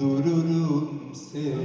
dururum seni.